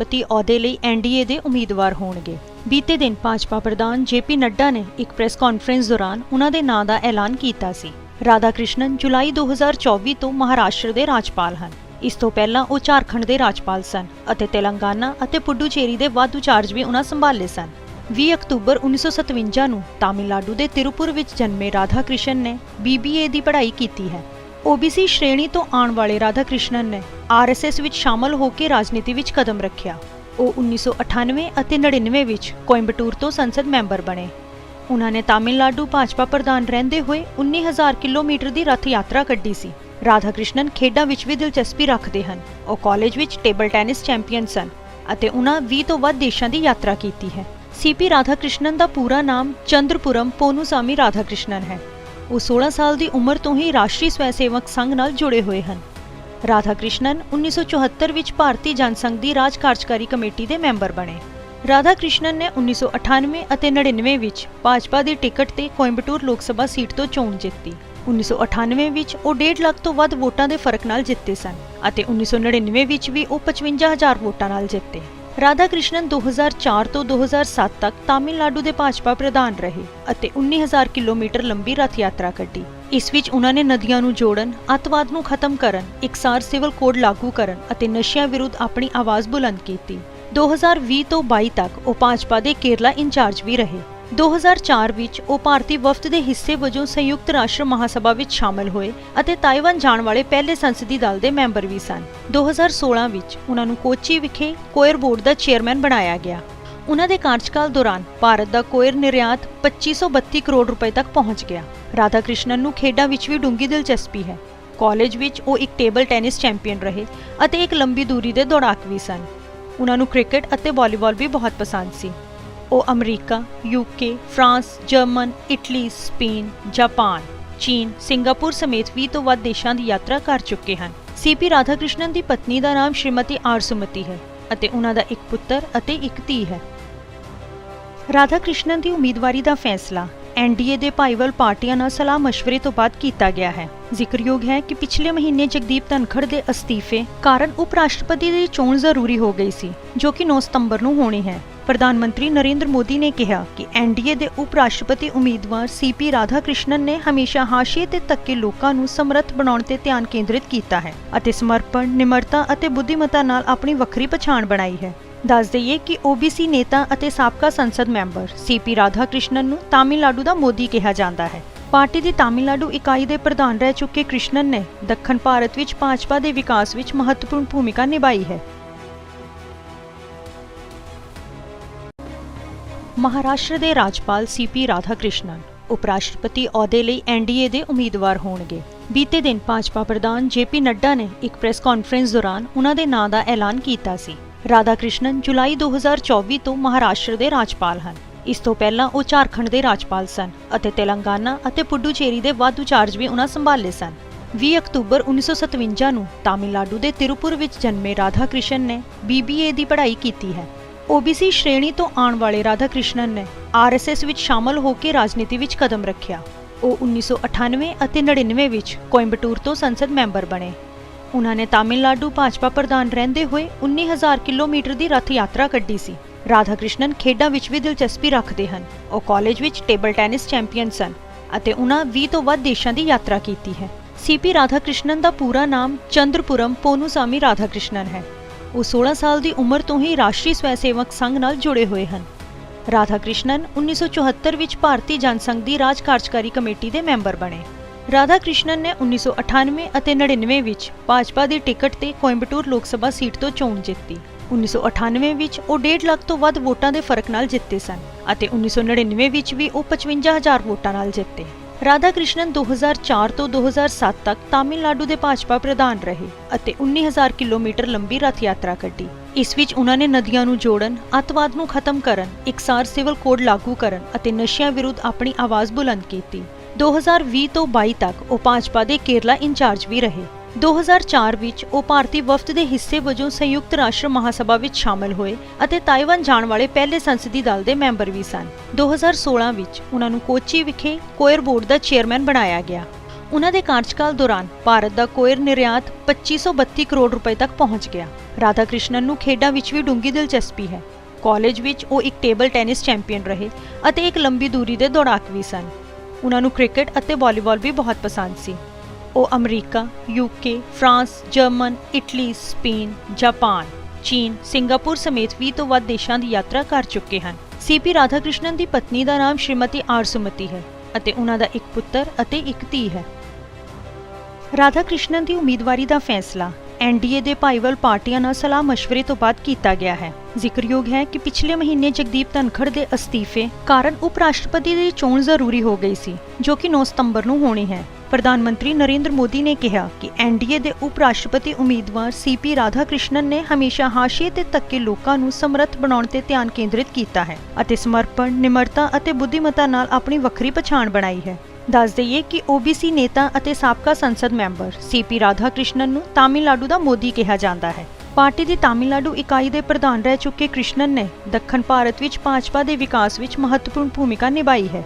ਪਤੀ ਅਹੁਦੇ ਲਈ ਐਨਡੀਏ ਦੇ ਉਮੀਦਵਾਰ ਹੋਣਗੇ। ਬੀਤੇ ਦਿਨ ਭਾਜਪਾ ਪ੍ਰਧਾਨ ਜੇਪੀ ਨੱਡਾ ਨੇ ਇੱਕ ਪ੍ਰੈਸ ਕਾਨਫਰੰਸ ਦੌਰਾਨ ਉਹਨਾਂ ਦੇ ਨਾਂ ਦਾ ਐਲਾਨ ਕੀਤਾ ਸੀ। ਰਾਧਾ ਕ੍ਰਿਸ਼ਨਨ ਜੁਲਾਈ 2024 ਤੋਂ ਮਹਾਰਾਸ਼ਟਰ ਦੇ ਰਾਜਪਾਲ ਹਨ। ਇਸ ਤੋਂ ਪਹਿਲਾਂ ਉਹ ਝਾਰਖੰਡ ਦੇ ਰਾਜਪਾਲ ਸਨ ਅਤੇ ਤੇਲੰਗਾਨਾ ਅਤੇ ਪੁਡੂਚੇਰੀ ਦੇ ਵਾਧੂ ਚਾਰਜ ਵੀ ਉਹਨਾਂ ਸੰਭਾਲੇ ਸਨ। 20 ਅਕਤੂਬਰ 1957 ਨੂੰ ਤਾਮਿਲਨਾਡੂ ਦੇ ਤਿਰੂਪੁਰ ਵਿੱਚ ਜਨਮੇ ਰਾਧਾ ਕ੍ਰਿਸ਼ਨ ਨੇ BBA ਦੀ ਪੜ੍ਹਾਈ ਕੀਤੀ ਹੈ। OBC ਸ਼੍ਰੇਣੀ ਤੋਂ ਆਉਣ ਵਾਲੇ ਰਾਧਾ ਕ੍ਰਿਸ਼ਨਨ ਨੇ RSS ਵਿੱਚ ਸ਼ਾਮਲ ਹੋ ਕੇ ਰਾਜਨੀਤੀ ਵਿੱਚ ਕਦਮ ਰੱਖਿਆ। ਉਹ 1998 ਅਤੇ 99 ਵਿੱਚ ਕੋਇੰਬਟੂਰ ਤੋਂ ਸੰਸਦ ਮੈਂਬਰ ਬਣੇ। ਉਹਨਾਂ ਨੇ ਤਾਮਿਲਨਾਡੂ ਭਾਜਪਾ ਪ੍ਰਧਾਨ ਰਹਿੰਦੇ ਹੋਏ 19000 ਕਿਲੋਮੀਟਰ ਦੀ ਰੱਥ ਯਾਤਰਾ ਕੱਢੀ ਸੀ। ਰਾਧਾ ਕ੍ਰਿਸ਼ਨਨ ਖੇਡਾਂ ਵਿੱਚ ਵੀ ਦਿਲਚਸਪੀ ਰੱਖਦੇ ਹਨ। ਉਹ ਕਾਲਜ ਵਿੱਚ ਟੇਬਲ ਟੈਨਿਸ ਚੈਂਪੀਅਨ ਸਨ ਅਤੇ ਉਹਨਾਂ 20 ਤੋਂ ਵੱਧ ਦੇਸ਼ਾਂ ਦੀ ਯਾਤਰਾ ਕੀਤੀ ਹੈ। ਸੀਪੀ ਰਾਧਾ ਕ੍ਰਿਸ਼ਨਨ ਦਾ ਪੂਰਾ ਨਾਮ ਚੰਦਰਪੁਰਮ ਪੋਨੂਸਾਮੀ ਰਾਧਾ ਕ੍ਰਿਸ਼ਨਨ ਹੈ। ਉਹ 16 ਸਾਲ ਦੀ ਉਮਰ ਤੋਂ ਹੀ ਰਾਸ਼ਟਰੀ ਸਵੈ ਸੇਵਕ ਸੰਘ ਨਾਲ ਜੁੜੇ ਹੋਏ ਹਨ। ਰਾਧਾ ਕ੍ਰਿਸ਼ਨਨ 1974 ਵਿੱਚ ਭਾਰਤੀ ਜਨਸੰਘ ਦੀ ਰਾਜ ਕਾਰਜਕਾਰੀ ਕਮੇਟੀ ਦੇ ਮੈਂਬਰ ਬਣੇ। ਰਾਧਾ ਕ੍ਰਿਸ਼ਨਨ ਨੇ 1998 ਅਤੇ 99 ਵਿੱਚ ਭਾਜਪਾ ਦੀ ਟਿਕਟ ਤੇ ਕੋਇੰਬਟੂਰ ਲੋਕ ਸਭਾ ਸੀਟ ਤੋਂ ਚੋਣ ਜਿੱਤੀ। 1998 ਵਿੱਚ ਉਹ 1.5 ਲੱਖ ਤੋਂ ਵੱਧ ਵੋਟਾਂ ਦੇ ਫ਼ਰਕ ਨਾਲ ਜਿੱਤੇ ਸਨ ਅਤੇ 1999 ਵਿੱਚ ਵੀ ਉਹ 55000 ਵੋਟਾਂ ਨਾਲ ਜਿੱਤੇ। ਰਾਧਾ ਕ੍ਰਿਸ਼ਨਨ 2004 ਤੋਂ 2007 ਤੱਕ ਤਾਮਿਲਨਾਡੂ ਦੇ ਭਾਜਪਾ ਪ੍ਰਧਾਨ ਰਹੇ ਅਤੇ 19000 ਕਿਲੋਮੀਟਰ ਲੰਬੀ ਰਥ ਯਾਤਰਾ ਕੱਢੀ। ਇਸ ਵਿੱਚ ਉਹਨਾਂ ਨੇ ਨਦੀਆਂ ਨੂੰ ਜੋੜਨ, ਅੱਤਵਾਦ ਨੂੰ ਖਤਮ ਕਰਨ, ਇਕਸਾਰ ਸਿਵਲ ਕੋਡ ਲਾਗੂ ਕਰਨ ਅਤੇ ਨਸ਼ਿਆਂ ਵਿਰੁੱਧ ਆਪਣੀ ਆਵਾਜ਼ ਬੁਲੰਦ ਕੀਤੀ। 2020 ਤੋਂ 22 ਤੱਕ ਉਹ ਭਾਜਪਾ ਦੇ ਕੇਰਲਾ ਇੰਚਾਰਜ ਵੀ ਰਹੇ। 2004 ਵਿੱਚ ਉਹ ਭਾਰਤੀ ਵਫਦ ਦੇ ਹਿੱਸੇ ਵਜੋਂ ਸੰਯੁਕਤ ਰਾਸ਼ਟਰ ਮਹਾਸਭਾ ਵਿੱਚ ਸ਼ਾਮਲ ਹੋਏ ਅਤੇ ਤਾਈਵਾਨ ਜਾਣ ਵਾਲੇ ਪਹਿਲੇ ਸੰਸਦੀ ਦਲ ਦੇ ਮੈਂਬਰ ਵੀ ਸਨ। 2016 ਵਿੱਚ ਉਹਨਾਂ ਨੂੰ ਕੋਚੀ ਵਿਖੇ ਕੋਇਰ ਬੋਰਡ ਦਾ ਚੇਅਰਮੈਨ ਬਣਾਇਆ ਗਿਆ। ਉਹਨਾਂ ਦੇ ਕਾਰਜਕਾਲ ਦੌਰਾਨ ਭਾਰਤ ਦਾ ਕੋਇਰ ਨਿਰਯਾਤ 2532 ਕਰੋੜ ਰੁਪਏ ਤੱਕ ਪਹੁੰਚ ਗਿਆ। ਰਾਧਾ ਕ੍ਰਿਸ਼ਨਨ ਨੂੰ ਖੇਡਾਂ ਵਿੱਚ ਵੀ ਡੂੰਗੀ ਦਿਲਚਸਪੀ ਹੈ। ਕਾਲਜ ਵਿੱਚ ਉਹ ਇੱਕ ਟੇਬਲ ਟੈਨਿਸ ਚੈਂਪੀਅਨ ਰਹੇ ਅਤੇ ਇੱਕ ਲੰਬੀ ਦੂਰੀ ਦੇ ਦੌੜਾਕ ਵੀ ਸਨ। ਉਹਨਾਂ ਨੂੰ ਕ੍ਰਿਕਟ ਅਤੇ ਵਾਲੀਬਾਲ ਵੀ ਬਹੁਤ ਪਸੰਦ ਸੀ। ਉਹ America, UK, France, German, Italy, Spain, Japan, ਚੀਨ, ਸਿੰਗਾਪੁਰ ਸਮੇਤ 20 ਤੋਂ ਵੱਧ ਦੇਸ਼ਾਂ ਦੀ ਯਾਤਰਾ ਕਰ ਚੁੱਕੇ ਹਨ। ਸੀਪੀ ਰਾਧਾਕ੍ਰਿਸ਼ਨਨ ਦੀ ਪਤਨੀ ਦਾ ਨਾਮ ਸ਼੍ਰੀਮਤੀ ਆਰਸੂਮਤੀ ਹੈ ਅਤੇ ਉਹਨਾਂ ਦਾ ਇੱਕ ਪੁੱਤਰ ਅਤੇ ਇੱਕ ਧੀ ਹੈ। ਰਾਧਾਕ੍ਰਿਸ਼ਨਨ ਦੀ ਉਮੀਦਵਾਰੀ ਦਾ ਫੈਸਲਾ ਐਨਡੀਏ ਦੇ ਭਾਈਵਾਲ ਪਾਰਟੀਆਂ ਨਾਲ ਸਲਾਹ ਮਸ਼ਵਰੇ ਤੋਂ ਬਾਅਦ ਕੀਤਾ ਗਿਆ ਹੈ। ਜ਼ਿਕਰਯੋਗ ਹੈ ਕਿ ਪਿਛਲੇ ਮਹੀਨੇ ਜਗਦੀਪ ਧਨਖੜ ਦੇ ਅਸਤੀਫੇ ਕਾਰਨ ਉਪ ਰਾਸ਼ਟਰਪਤੀ ਦੀ ਚੋਣ ਜ਼ਰੂਰੀ ਹੋ ਗਈ ਸੀ ਜੋ ਕਿ 9 ਸਤੰਬਰ ਨੂੰ ਹੋਣੀ ਹੈ। ਪ੍ਰਧਾਨ ਮੰਤਰੀ ਨਰਿੰਦਰ ਮੋਦੀ ਨੇ ਕਿਹਾ ਕਿ ਐਨਡੀਏ ਦੇ ਉਪ ਰਾਸ਼ਟਰਪਤੀ ਉਮੀਦਵਾਰ ਸੀਪੀ ਰਾਧਾਕ੍ਰਿਸ਼ਨਨ ਨੇ ਹਮੇਸ਼ਾ ਹਾਸ਼ੀਏ ਤੇ ਤੱਕੇ ਲੋਕਾਂ ਨੂੰ ਸਮਰੱਥ ਬਣਾਉਣ ਤੇ ਧਿਆਨ ਕੇਂਦਰਿਤ ਕੀਤਾ ਹੈ ਅਤੇ ਸਮਰਪਣ, ਨਿਮਰਤਾ ਅਤੇ ਬੁੱਧੀਮਤਾ ਨਾਲ ਆਪਣੀ ਵੱਖਰੀ ਪਛਾਣ ਬਣਾਈ ਹੈ। ਦੱਸ ਦਈਏ ਕਿ OBC ਨੇਤਾ ਅਤੇ ਸਾਬਕਾ ਸੰਸਦ ਮੈਂਬਰ ਸੀਪੀ ਰਾਧਾਕ੍ਰਿਸ਼ਨਨ ਨੂੰ ਤਾਮਿਲਨਾਡੂ ਦਾ ਮੋਦੀ ਕਿਹਾ ਜਾਂਦਾ ਹੈ। ਪਾਰਟੀ ਦੀ ਤਾਮਿਲਨਾਡੂ ਇਕਾਈ ਦੇ ਪ੍ਰਧਾਨ ਰਹਿ ਚੁੱਕੇ ਕ੍ਰਿਸ਼ਨਨ ਨੇ ਦੱਖਣ ਭਾਰਤ ਵਿੱਚ ਭਾਜਪਾ ਦੇ ਵਿਕਾਸ ਵਿੱਚ ਮਹੱਤਵਪੂਰਨ ਭੂਮਿਕਾ ਨਿਭਾਈ ਹੈ। ਮਹਾਰਾਸ਼ਟਰ ਦੇ ਰਾਜਪਾਲ ਸੀਪੀ ਰਾਧਾਕ੍ਰਿਸ਼ਨਨ ਉਪ ਰਾਸ਼ਟਰਪਤੀ ਅਹੁਦੇ ਲਈ ਐਨਡੀਏ ਦੇ ਉਮੀਦਵਾਰ ਹੋਣਗੇ। ਬੀਤੇ ਦਿਨ ਭਾਜਪਾ ਪ੍ਰਧਾਨ ਜੇਪੀ ਨੱਡਾ ਨੇ ਇੱਕ ਪ੍ਰੈਸ ਕਾਨਫਰੰਸ ਦੌਰਾਨ ਉਹਨਾਂ ਦੇ ਨਾਂ ਦਾ ਐਲਾਨ ਕੀਤਾ ਸੀ। ਰਾਧਾਕ੍ਰਿਸ਼ਨਨ ਜੁਲਾਈ 2024 ਤੋਂ ਮਹਾਰਾਸ਼ਟਰ ਦੇ ਰਾਜਪਾਲ ਹਨ। ਇਸ ਤੋਂ ਪਹਿਲਾਂ ਉਹ ਝਾਰਖੰਡ ਦੇ ਰਾਜਪਾਲ ਸਨ ਅਤੇ ਤੇਲੰਗਾਨਾ ਅਤੇ ਪੁਡੂਚੇਰੀ ਦੇ ਵਾਧੂ ਚਾਰਜ ਵੀ ਉਹਨਾਂ ਸੰਭਾਲੇ ਸਨ। 20 ਅਕਤੂਬਰ 1957 ਨੂੰ ਤਾਮਿਲਨਾਡੂ ਦੇ ਤਿਰੂਪੁਰ ਵਿੱਚ ਜਨਮੇ ਰਾਧਾਕ੍ਰਿਸ਼ਨ ਨੇ BBA ਦੀ ਪੜ੍ਹਾਈ ਕੀਤੀ ਹੈ। OBC ਸ਼੍ਰੇਣੀ ਤੋਂ ਆਉਣ ਵਾਲੇ ਰਾਧਾ ਰਾਧਾਕ੍ਰਿਸ਼ਨਨ ਨੇ RSS ਵਿੱਚ ਸ਼ਾਮਲ ਹੋ ਕੇ ਰਾਜਨੀਤੀ ਵਿੱਚ ਕਦਮ ਰੱਖਿਆ। ਉਹ 1998 ਅਤੇ 99 ਵਿੱਚ ਕੋਇੰਬਟੂਰ ਤੋਂ ਸੰਸਦ ਮੈਂਬਰ ਬਣੇ। ਉਹਨਾਂ ਨੇ ਤਾਮਿਲਨਾਡੂ ਭਾਜਪਾ ਪ੍ਰਧਾਨ ਰਹਿੰਦੇ ਹੋਏ 19000 ਕਿਲੋਮੀਟਰ ਦੀ ਰੱਥ ਯਾਤਰਾ ਕੱਢੀ ਸੀ। ਰਾਧਾ ਕ੍ਰਿਸ਼ਨਨ ਖੇਡਾਂ ਵਿੱਚ ਵੀ ਦਿਲਚਸਪੀ ਰੱਖਦੇ ਹਨ। ਉਹ ਕਾਲਜ ਵਿੱਚ ਟੇਬਲ ਟੈਨਿਸ ਚੈਂਪੀਅਨ ਸਨ ਅਤੇ ਉਹਨਾਂ 20 ਤੋਂ ਵੱਧ ਦੇਸ਼ਾਂ ਦੀ ਯਾਤਰਾ ਕੀਤੀ ਹੈ। ਸੀਪੀ ਰਾਧਾਕ੍ਰਿਸ਼ਨਨ ਦਾ ਪੂਰਾ ਨਾਮ ਚੰਦਰਪੁਰਮ ਪੋਨੂਸਾਮੀ ਰਾਧਾ ਕ੍ਰਿਸ਼ਨਨ ਹੈ। ਉਹ 16 ਸਾਲ ਦੀ ਉਮਰ ਤੋਂ ਹੀ ਰਾਸ਼ਟਰੀ ਸਵੈ ਸੇਵਕ ਸੰਘ ਨਾਲ ਜੁੜੇ ਹੋਏ ਹਨ। ਰਾਧਾ ਰਾਧਾਕ੍ਰਿਸ਼ਨਨ 1974 ਵਿੱਚ ਭਾਰਤੀ ਜਨਸੰਘ ਦੀ ਰਾਜ ਕਾਰਜਕਾਰੀ ਕਮੇਟੀ ਦੇ ਮੈਂਬਰ ਬਣੇ। ਰਾਧਾ ਕ੍ਰਿਸ਼ਨਨ ਨੇ 1998 ਅਤੇ 99 ਵਿੱਚ ਭਾਜਪਾ ਦੀ ਟਿਕਟ ਤੇ ਕੋਇੰਬਟੂਰ ਲੋਕ ਸਭਾ ਸੀਟ ਤੋਂ ਚੋਣ ਜਿੱਤੀ। 1998 ਵਿੱਚ ਉਹ 1.5 ਲੱਖ ਤੋਂ ਵੱਧ ਵੋਟਾਂ ਦੇ ਫ਼ਰਕ ਨਾਲ ਜਿੱਤੇ ਸਨ ਅਤੇ 1999 ਵਿੱਚ ਵੀ ਉਹ 55000 ਵੋਟਾਂ ਨਾਲ ਜਿੱਤੇ। ਰਾਧਾਕ੍ਰਿਸ਼ਨਨ 2004 ਤੋਂ 2007 ਤੱਕ ਤਾਮਿਲਨਾਡੂ ਦੇ ਭਾਜਪਾ ਪ੍ਰਧਾਨ ਰਹੇ ਅਤੇ 19000 ਕਿਲੋਮੀਟਰ ਲੰਬੀ ਰਥ ਯਾਤਰਾ ਕੱਢੀ। ਇਸ ਵਿੱਚ ਉਹਨਾਂ ਨੇ ਨਦੀਆਂ ਨੂੰ ਜੋੜਨ, ਅੱਤਵਾਦ ਨੂੰ ਖਤਮ ਕਰਨ, ਇਕਸਾਰ ਸਿਵਲ ਕੋਡ ਲਾਗੂ ਕਰਨ ਅਤੇ ਨਸ਼ਿਆਂ ਵਿਰੁੱਧ ਆਪਣੀ ਆਵਾਜ਼ ਬੁਲੰਦ ਕੀਤੀ। 2020 ਤੋਂ 22 ਤੱਕ ਉਹ ਭਾਜਪਾ ਦੇ ਕੇਰਲਾ ਇੰਚਾਰਜ ਵੀ ਰਹੇ। 2004 ਵਿੱਚ ਉਹ ਭਾਰਤੀ ਵਫਦ ਦੇ ਹਿੱਸੇ ਵਜੋਂ ਸੰਯੁਕਤ ਰਾਸ਼ਟਰ ਮਹਾਸਭਾ ਵਿੱਚ ਸ਼ਾਮਲ ਹੋਏ ਅਤੇ ਤਾਈਵਾਨ ਜਾਣ ਵਾਲੇ ਪਹਿਲੇ ਸੰਸਦੀ ਦਲ ਦੇ ਮੈਂਬਰ ਵੀ ਸਨ। 2016 ਵਿੱਚ ਉਹਨਾਂ ਨੂੰ ਕੋਚੀ ਵਿਖੇ ਕੋਇਰ ਬੋਰਡ ਦਾ ਚੇਅਰਮੈਨ ਬਣਾਇਆ ਗਿਆ। ਉਹਨਾਂ ਦੇ ਕਾਰਜਕਾਲ ਦੌਰਾਨ ਭਾਰਤ ਦਾ ਕੋਇਰ ਨਿਰਯਾਤ 2532 ਕਰੋੜ ਰੁਪਏ ਤੱਕ ਪਹੁੰਚ ਗਿਆ। ਰਾਧਾ ਕ੍ਰਿਸ਼ਨਨ ਨੂੰ ਖੇਡਾਂ ਵਿੱਚ ਵੀ ਡੂੰਗੀ ਦਿਲਚਸਪੀ ਹੈ। ਕਾਲਜ ਵਿੱਚ ਉਹ ਇੱਕ ਟੇਬਲ ਟੈਨਿਸ ਚੈਂਪੀਅਨ ਰਹੇ ਅਤੇ ਇੱਕ ਲੰਬੀ ਦੂਰੀ ਦੇ ਦੌੜਾਕ ਵੀ ਸਨ। ਉਹਨਾਂ ਨੂੰ ਕ੍ਰਿਕਟ ਅਤੇ ਵਾਲੀਬਾਲ ਵੀ ਬਹੁਤ ਪਸੰਦ ਸੀ। ਉਹ America UK France, German, Italy, Spain, Japan, ਚੀਨ, ਸਿੰਗਾਪੁਰ ਸਮੇਤ 20 ਤੋਂ ਵੱਧ ਦੇਸ਼ਾਂ ਦੀ ਯਾਤਰਾ ਕਰ ਚੁੱਕੇ ਹਨ। ਸੀਪੀ ਰਾਧਾਕ੍ਰਿਸ਼ਨਨ ਦੀ ਪਤਨੀ ਦਾ ਨਾਮ ਸ਼੍ਰੀਮਤੀ ਆਰਸੂਮਤੀ ਹੈ ਅਤੇ ਉਹਨਾਂ ਦਾ ਇੱਕ ਪੁੱਤਰ ਅਤੇ ਇੱਕ ਧੀ ਹੈ। ਰਾਧਾ ਕ੍ਰਿਸ਼ਨਨ ਦੀ ਉਮੀਦਵਾਰੀ ਦਾ ਫੈਸਲਾ ਐਨਡੀਏ ਦੇ ਭਾਈਵਾਲ ਪਾਰਟੀਆਂ ਨਾਲ ਸਲਾਹ مشਵਰੇ ਤੋਂ ਬਾਅਦ ਕੀਤਾ ਗਿਆ ਹੈ। ਜ਼ਿਕਰਯੋਗ ਹੈ ਕਿ ਪਿਛਲੇ ਮਹੀਨੇ ਜਗਦੀਪ ਧਨਖੜ ਦੇ ਅਸਤੀਫੇ ਕਾਰਨ ਉਪ ਰਾਸ਼ਟਰਪਤੀ ਦੀ ਚੋਣ ਜ਼ਰੂਰੀ ਹੋ ਗਈ ਸੀ, ਜੋ ਕਿ 9 ਸਤੰਬਰ ਨੂੰ ਹੋਣੀ ਹੈ। ਪ੍ਰਧਾਨ ਮੰਤਰੀ ਨਰਿੰਦਰ ਮੋਦੀ ਨੇ ਕਿਹਾ ਕਿ ਐਨਡੀਏ ਦੇ ਉਪ ਰਾਸ਼ਟਰਪਤੀ ਉਮੀਦਵਾਰ ਸੀਪੀ ਰਾਧਾ ਕ੍ਰਿਸ਼ਨਨ ਨੇ ਹਮੇਸ਼ਾ ਹਾਸ਼ੀਏ ਤੇ ਤੱਕੇ ਲੋਕਾਂ ਨੂੰ ਸਮਰੱਥ ਬਣਾਉਣ ਤੇ ਧਿਆਨ ਕੇਂਦਰਿਤ ਕੀਤਾ ਹੈ ਅਤੇ ਸਮਰਪਣ, ਨਿਮਰਤਾ ਅਤੇ ਬੁੱਧੀਮਤਾ ਨਾਲ ਆਪਣੀ ਵੱਖਰੀ ਪਛਾਣ ਬਣਾਈ ਹੈ। ਦੱਸ ਦਈਏ ਕਿ OBC ਨੇਤਾ ਅਤੇ ਸਾਬਕਾ ਸੰਸਦ ਮੈਂਬਰ ਸੀਪੀ ਰਾਧਾ ਕ੍ਰਿਸ਼ਨਨ ਨੂੰ ਤਾਮਿਲਨਾਡੂ ਦਾ ਮੋਦੀ ਕਿਹਾ ਜਾਂਦਾ ਹੈ। ਪਾਰਟੀ ਦੀ ਤਾਮਿਲਨਾਡੂ ਇਕਾਈ ਦੇ ਪ੍ਰਧਾਨ ਰਹਿ ਚੁੱਕੇ ਕ੍ਰਿਸ਼ਨਨ ਨੇ ਦੱਖਣ ਭਾਰਤ ਵਿੱਚ ਭਾਜਪਾ ਦੇ ਵਿਕਾਸ ਵਿੱਚ ਮਹੱਤਵਪੂਰਨ ਭੂਮਿਕਾ ਨਿਭਾਈ ਹੈ।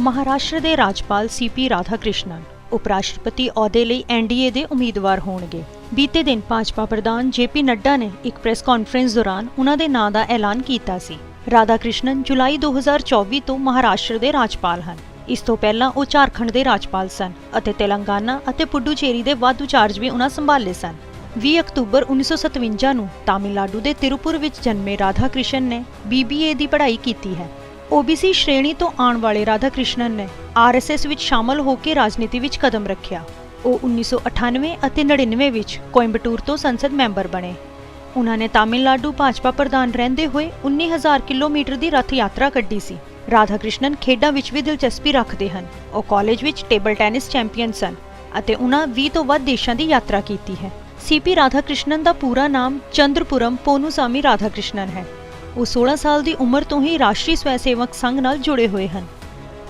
ਮਹਾਰਾਸ਼ਟਰ ਦੇ ਰਾਜਪਾਲ ਸੀਪੀ ਰਾਧਾ ਕ੍ਰਿਸ਼ਨਨ ਉਪ ਰਾਸ਼ਟਰਪਤੀ ਅਹੁਦੇ ਲਈ ਐਨਡੀਏ ਦੇ ਉਮੀਦਵਾਰ ਹੋਣਗੇ। ਬੀਤੇ ਦਿਨ ਭਾਜਪਾ ਪ੍ਰਧਾਨ ਜੇਪੀ ਨੱਡਾ ਨੇ ਇੱਕ ਪ੍ਰੈਸ ਕਾਨਫਰੰਸ ਦੌਰਾਨ ਉਹਨਾਂ ਦੇ ਨਾਂ ਦਾ ਐਲਾਨ ਕੀਤਾ ਸੀ। ਰਾਧਾ ਕ੍ਰਿਸ਼ਨਨ ਜੁਲਾਈ 2024 ਤੋਂ ਮਹਾਰਾਸ਼ਟਰ ਦੇ ਰਾਜਪਾਲ ਹਨ। ਇਸ ਤੋਂ ਪਹਿਲਾਂ ਉਹ ਝਾਰਖੰਡ ਦੇ ਰਾਜਪਾਲ ਸਨ ਅਤੇ ਤੇਲੰਗਾਨਾ ਅਤੇ ਪੁਡੂਚੇਰੀ ਦੇ ਵਾਧੂ ਚਾਰਜ ਵੀ ਉਹਨਾਂ ਸੰਭਾਲੇ ਸਨ। 20 ਅਕਤੂਬਰ 1957 ਨੂੰ ਤਾਮਿਲਨਾਡੂ ਦੇ ਤਿਰੂਪੁਰ ਵਿੱਚ ਜਨਮੇ ਰਾਧਾ ਕ੍ਰਿਸ਼ਨ ਨੇ BBA ਦੀ ਪੜ੍ਹਾਈ ਕੀਤੀ ਹੈ। OBC ਸ਼੍ਰੇਣੀ ਤੋਂ ਆਉਣ ਵਾਲੇ ਰਾਧਾ ਕ੍ਰਿਸ਼ਨਨ ਨੇ RSS ਵਿੱਚ ਸ਼ਾਮਲ ਹੋ ਕੇ ਰਾਜਨੀਤੀ ਵਿੱਚ ਕਦਮ ਰੱਖਿਆ। ਉਹ 1998 ਅਤੇ 99 ਵਿੱਚ ਕੋਇੰਬਟੂਰ ਤੋਂ ਸੰਸਦ ਮੈਂਬਰ ਬਣੇ। ਉਹਨਾਂ ਨੇ ਤਾਮਿਲਨਾਡੂ ਭਾਜਪਾ ਪ੍ਰਧਾਨ ਰਹਿੰਦੇ ਹੋਏ 19000 ਕਿਲੋਮੀਟਰ ਦੀ ਰੱਥ ਯਾਤਰਾ ਕੱਢੀ ਸੀ। ਰਾਧਾ ਕ੍ਰਿਸ਼ਨਨ ਖੇਡਾਂ ਵਿੱਚ ਵੀ ਦਿਲਚਸਪੀ ਰੱਖਦੇ ਹਨ। ਉਹ ਕਾਲਜ ਵਿੱਚ ਟੇਬਲ ਟੈਨਿਸ ਚੈਂਪੀਅਨ ਸਨ ਅਤੇ ਉਹਨਾਂ 20 ਤੋਂ ਵੱਧ ਦੇਸ਼ਾਂ ਦੀ ਯਾਤਰਾ ਕੀਤੀ ਹੈ। ਸੀਪੀ ਰਾਧਾ ਕ੍ਰਿਸ਼ਨਨ ਦਾ ਪੂਰਾ ਨਾਮ ਚੰਦਰਪੁਰਮ ਪੋਨੂਸਾਮੀ ਰਾਧਾ ਕ੍ਰਿਸ਼ਨਨ ਹੈ। ਉਹ 16 ਸਾਲ ਦੀ ਉਮਰ ਤੋਂ ਹੀ ਰਾਸ਼ਟਰੀ ਸਵੈ ਸੇਵਕ ਸੰਘ ਨਾਲ ਜੁੜੇ ਹੋਏ ਹਨ।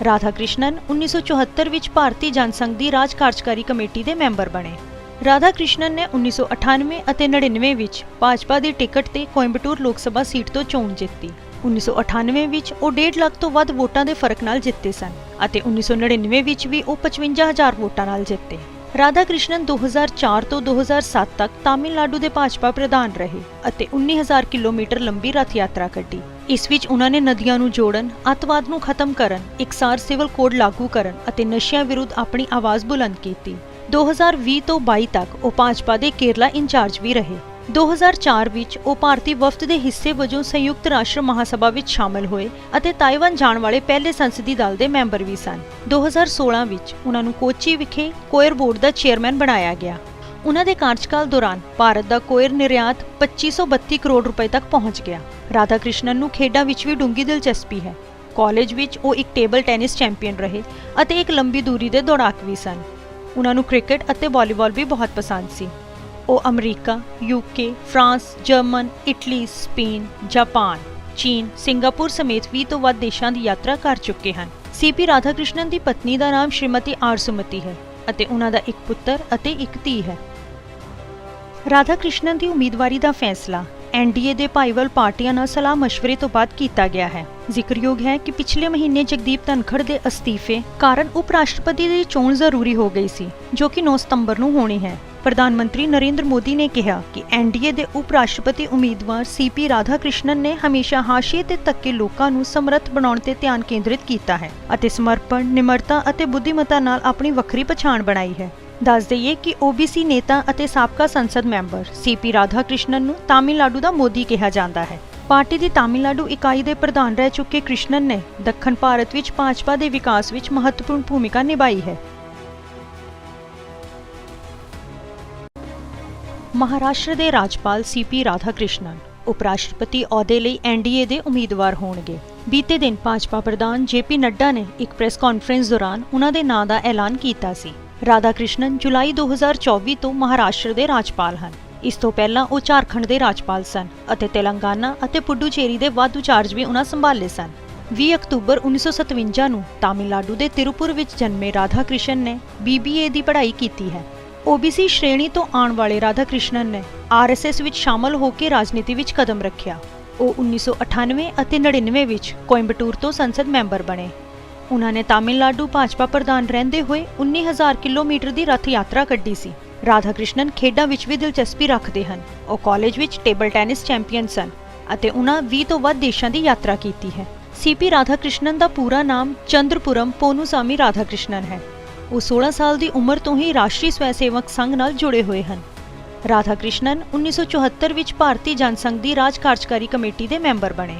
ਰਾਧਾ ਕ੍ਰਿਸ਼ਨਨ 1974 ਵਿੱਚ ਭਾਰਤੀ ਜਨਸੰਘ ਦੀ ਰਾਜ ਕਾਰਜਕਾਰੀ ਕਮੇਟੀ ਦੇ ਮੈਂਬਰ ਬਣੇ। ਰਾਧਾ ਕ੍ਰਿਸ਼ਨਨ ਨੇ 1998 ਅਤੇ 99 ਵਿੱਚ ਭਾਜਪਾ ਦੀ ਟਿਕਟ ਤੇ ਕੋਇੰਬਟੂਰ ਲੋਕ ਸਭਾ ਸੀਟ ਤੋਂ ਚੋਣ ਜਿੱਤੀ। 1998 ਵਿੱਚ ਉਹ 1.5 ਲੱਖ ਤੋਂ ਵੱਧ ਵੋਟਾਂ ਦੇ ਫ਼ਰਕ ਨਾਲ ਜਿੱਤੇ ਸਨ ਅਤੇ 1999 ਵਿੱਚ ਵੀ ਉਹ 55000 ਵੋਟਾਂ ਨਾਲ ਜਿੱਤੇ। ਰਾਧਾ ਕ੍ਰਿਸ਼ਨਨ 2004 ਤੋਂ 2007 ਤੱਕ ਤਾਮਿਲਨਾਡੂ ਦੇ ਭਾਜਪਾ ਪ੍ਰਧਾਨ ਰਹੇ ਅਤੇ 19000 ਕਿਲੋਮੀਟਰ ਲੰਬੀ ਰਥ ਯਾਤਰਾ ਕੱਢੀ। ਇਸ ਵਿੱਚ ਉਹਨਾਂ ਨੇ ਨਦੀਆਂ ਨੂੰ ਜੋੜਨ, ਅੱਤਵਾਦ ਨੂੰ ਖਤਮ ਕਰਨ, ਇਕਸਾਰ ਸਿਵਲ ਕੋਡ ਲਾਗੂ ਕਰਨ ਅਤੇ ਨਸ਼ਿਆਂ ਵਿਰੁੱਧ ਆਪਣੀ ਆਵਾਜ਼ ਬੁਲੰਦ ਕੀਤੀ। 2020 ਤੋਂ 22 ਤੱਕ ਉਹ ਭਾਜਪਾ ਦੇ ਕੇਰਲਾ ਇੰਚਾਰਜ ਵੀ ਰਹੇ। 2004 ਵਿੱਚ ਉਹ ਭਾਰਤੀ ਵਫਦ ਦੇ ਹਿੱਸੇ ਵਜੋਂ ਸੰਯੁਕਤ ਰਾਸ਼ਟਰ ਮਹਾਸਭਾ ਵਿੱਚ ਸ਼ਾਮਲ ਹੋਏ ਅਤੇ ਤਾਈਵਾਨ ਜਾਣ ਵਾਲੇ ਪਹਿਲੇ ਸੰਸਦੀ ਦਲ ਦੇ ਮੈਂਬਰ ਵੀ ਸਨ। 2016 ਵਿੱਚ ਉਹਨਾਂ ਨੂੰ ਕੋਚੀ ਵਿਖੇ ਕੋਇਰ ਬੋਰਡ ਦਾ ਚੇਅਰਮੈਨ ਬਣਾਇਆ ਗਿਆ। ਉਹਨਾਂ ਦੇ ਕਾਰਜਕਾਲ ਦੌਰਾਨ ਭਾਰਤ ਦਾ ਕੋਇਰ ਨਿਰਯਾਤ 2532 ਕਰੋੜ ਰੁਪਏ ਤੱਕ ਪਹੁੰਚ ਗਿਆ। ਰਾਧਾ ਕ੍ਰਿਸ਼ਨਨ ਨੂੰ ਖੇਡਾਂ ਵਿੱਚ ਵੀ ਡੂੰਗੀ ਦਿਲਚਸਪੀ ਹੈ। ਕਾਲਜ ਵਿੱਚ ਉਹ ਇੱਕ ਟੇਬਲ ਟੈਨਿਸ ਚੈਂਪੀਅਨ ਰਹੇ ਅਤੇ ਇੱਕ ਲੰਬੀ ਦੂਰੀ ਦੇ ਦੌੜਾਕ ਵੀ ਸਨ। ਉਹਨਾਂ ਨੂੰ ਕ੍ਰਿਕਟ ਅਤੇ ਵਾਲੀਬਾਲ ਵੀ ਬਹੁਤ ਪਸੰਦ ਸੀ। ਉਹ America UK France, German, Italy, Spain, Japan, ਚੀਨ, ਸਿੰਗਾਪੁਰ ਸਮੇਤ 20 ਤੋਂ ਵੱਧ ਦੇਸ਼ਾਂ ਦੀ ਯਾਤਰਾ ਕਰ ਚੁੱਕੇ ਹਨ। ਸੀਪੀ ਰਾਧਾਕ੍ਰਿਸ਼ਨਨ ਦੀ ਪਤਨੀ ਦਾ ਨਾਮ ਸ਼੍ਰੀਮਤੀ ਆਰਸੂਮਤੀ ਹੈ ਅਤੇ ਉਹਨਾਂ ਦਾ ਇੱਕ ਪੁੱਤਰ ਅਤੇ ਇੱਕ ਧੀ ਹੈ। ਰਾਧਾਕ੍ਰਿਸ਼ਨਨ ਦੀ ਉਮੀਦਵਾਰੀ ਦਾ ਫੈਸਲਾ ਐਨਡੀਏ ਦੇ ਭਾਈਵਾਲ ਪਾਰਟੀਆਂ ਨਾਲ ਸਲਾਹ ਮਸ਼ਵਰੇ ਤੋਂ ਬਾਅਦ ਕੀਤਾ ਗਿਆ ਹੈ। ਜ਼ਿਕਰਯੋਗ ਹੈ ਕਿ ਪਿਛਲੇ ਮਹੀਨੇ ਜਗਦੀਪ ਧਨਖੜ ਦੇ ਅਸਤੀਫੇ ਕਾਰਨ ਉਪ ਰਾਸ਼ਟਰਪਤੀ ਦੀ ਚੋਣ ਜ਼ਰੂਰੀ ਹੋ ਗਈ ਸੀ, ਜੋ ਕਿ 9 ਸਤੰਬਰ ਨੂੰ ਹੋਣੀ ਹੈ। ਪ੍ਰਧਾਨ ਮੰਤਰੀ ਨਰਿੰਦਰ ਮੋਦੀ ਨੇ ਕਿਹਾ ਕਿ ਐਨਡੀਏ ਦੇ ਉਪ ਰਾਸ਼ਟਰਪਤੀ ਉਮੀਦਵਾਰ ਸੀਪੀ ਰਾਧਾ ਕ੍ਰਿਸ਼ਨਨ ਨੇ ਹਮੇਸ਼ਾ ਹਾਸ਼ੀਏ ਤੇ ਤੱਕੇ ਲੋਕਾਂ ਨੂੰ ਸਮਰੱਥ ਬਣਾਉਣ ਤੇ ਧਿਆਨ ਕੇਂਦਰਿਤ ਕੀਤਾ ਹੈ ਅਤੇ ਸਮਰਪਣ, ਨਿਮਰਤਾ ਅਤੇ ਬੁੱਧੀਮਤਾ ਨਾਲ ਆਪਣੀ ਵੱਖਰੀ ਪਛਾਣ ਬਣਾਈ ਹੈ। ਦੱਸ ਦਈਏ ਕਿ OBC ਨੇਤਾ ਅਤੇ ਸਾਬਕਾ ਸੰਸਦ ਮੈਂਬਰ ਸੀਪੀ ਰਾਧਾ ਕ੍ਰਿਸ਼ਨਨ ਨੂੰ ਤਾਮਿਲਨਾਡੂ ਦਾ ਮੋਦੀ ਕਿਹਾ ਜਾਂਦਾ ਹੈ। ਪਾਰਟੀ ਦੀ ਤਾਮਿਲਨਾਡੂ ਇਕਾਈ ਦੇ ਪ੍ਰਧਾਨ ਰਹਿ ਚੁੱਕੇ ਕ੍ਰਿਸ਼ਨਨ ਨੇ ਦੱਖਣ ਭਾਰਤ ਵਿੱਚ ਭਾਜਪਾ ਦੇ ਵਿਕਾਸ ਵਿੱਚ ਮਹੱਤਵਪੂਰਨ ਭੂਮਿਕਾ ਨਿਭਾਈ ਹੈ। ਮਹਾਰਾਸ਼ਟਰ ਦੇ ਰਾਜਪਾਲ ਸੀਪੀ ਰਾਧਾ ਕ੍ਰਿਸ਼ਨਨ ਉਪ ਰਾਸ਼ਟਰਪਤੀ ਅਹੁਦੇ ਲਈ ਐਨਡੀਏ ਦੇ ਉਮੀਦਵਾਰ ਹੋਣਗੇ। ਬੀਤੇ ਦਿਨ ਭਾਜਪਾ ਪ੍ਰਧਾਨ ਜੇਪੀ ਨੱਡਾ ਨੇ ਇੱਕ ਪ੍ਰੈਸ ਕਾਨਫਰੰਸ ਦੌਰਾਨ ਉਹਨਾਂ ਦੇ ਨਾਂ ਦਾ ਐਲਾਨ ਕੀਤਾ ਸੀ। ਰਾਧਾ ਕ੍ਰਿਸ਼ਨਨ ਜੁਲਾਈ 2024 ਤੋਂ ਮਹਾਰਾਸ਼ਟਰ ਦੇ ਰਾਜਪਾਲ ਹਨ। ਇਸ ਤੋਂ ਪਹਿਲਾਂ ਉਹ ਝਾਰਖੰਡ ਦੇ ਰਾਜਪਾਲ ਸਨ ਅਤੇ ਤੇਲੰਗਾਨਾ ਅਤੇ ਪੁਡੂਚੇਰੀ ਦੇ ਵਾਧੂ ਚਾਰਜ ਵੀ ਉਹਨਾਂ ਸੰਭਾਲੇ ਸਨ। 20 ਅਕਤੂਬਰ 1957 ਨੂੰ ਤਾਮਿਲਨਾਡੂ ਦੇ ਤਿਰੂਪੁਰ ਵਿੱਚ ਜਨਮੇ ਰਾਧਾ ਕ੍ਰਿਸ਼ਨ ਨੇ BBA ਦੀ ਪੜ੍ਹਾਈ ਕੀਤੀ ਹੈ। OBC ਸ਼੍ਰੇਣੀ ਤੋਂ ਆਉਣ ਵਾਲੇ ਰਾਧਾ ਕ੍ਰਿਸ਼ਨਨ ਨੇ RSS ਵਿੱਚ ਸ਼ਾਮਲ ਹੋ ਕੇ ਰਾਜਨੀਤੀ ਵਿੱਚ ਕਦਮ ਰੱਖਿਆ। ਉਹ 1998 ਅਤੇ 99 ਵਿੱਚ ਕੋਇੰਬਟੂਰ ਤੋਂ ਸੰਸਦ ਮੈਂਬਰ ਬਣੇ। ਉਹਨਾਂ ਨੇ ਤਾਮਿਲਨਾਡੂ ਭਾਜਪਾ ਪ੍ਰਧਾਨ ਰਹਿੰਦੇ ਹੋਏ 19000 ਕਿਲੋਮੀਟਰ ਦੀ ਰੱਥ ਯਾਤਰਾ ਕੱਢੀ ਸੀ। ਰਾਧਾ ਕ੍ਰਿਸ਼ਨਨ ਖੇਡਾਂ ਵਿੱਚ ਵੀ ਦਿਲਚਸਪੀ ਰੱਖਦੇ ਹਨ। ਉਹ ਕਾਲਜ ਵਿੱਚ ਟੇਬਲ ਟੈਨਿਸ ਚੈਂਪੀਅਨ ਸਨ ਅਤੇ ਉਹਨਾਂ 20 ਤੋਂ ਵੱਧ ਦੇਸ਼ਾਂ ਦੀ ਯਾਤਰਾ ਕੀਤੀ ਹੈ। ਸੀਪੀ ਰਾਧਾ ਕ੍ਰਿਸ਼ਨਨ ਦਾ ਪੂਰਾ ਨਾਮ ਚੰਦਰਪੁਰਮ ਪੋਨੂਸਾਮੀ ਰਾਧਾ ਕ੍ਰਿਸ਼ਨਨ ਹੈ। ਉਹ 16 ਸਾਲ ਦੀ ਉਮਰ ਤੋਂ ਹੀ ਰਾਸ਼ਟਰੀ ਸਵੈ ਸੇਵਕ ਸੰਘ ਨਾਲ ਜੁੜੇ ਹੋਏ ਹਨ। ਰਾਧਾ ਕ੍ਰਿਸ਼ਨਨ 1974 ਵਿੱਚ ਭਾਰਤੀ ਜਨਸੰਘ ਦੀ ਰਾਜ ਕਾਰਜਕਾਰੀ ਕਮੇਟੀ ਦੇ ਮੈਂਬਰ ਬਣੇ।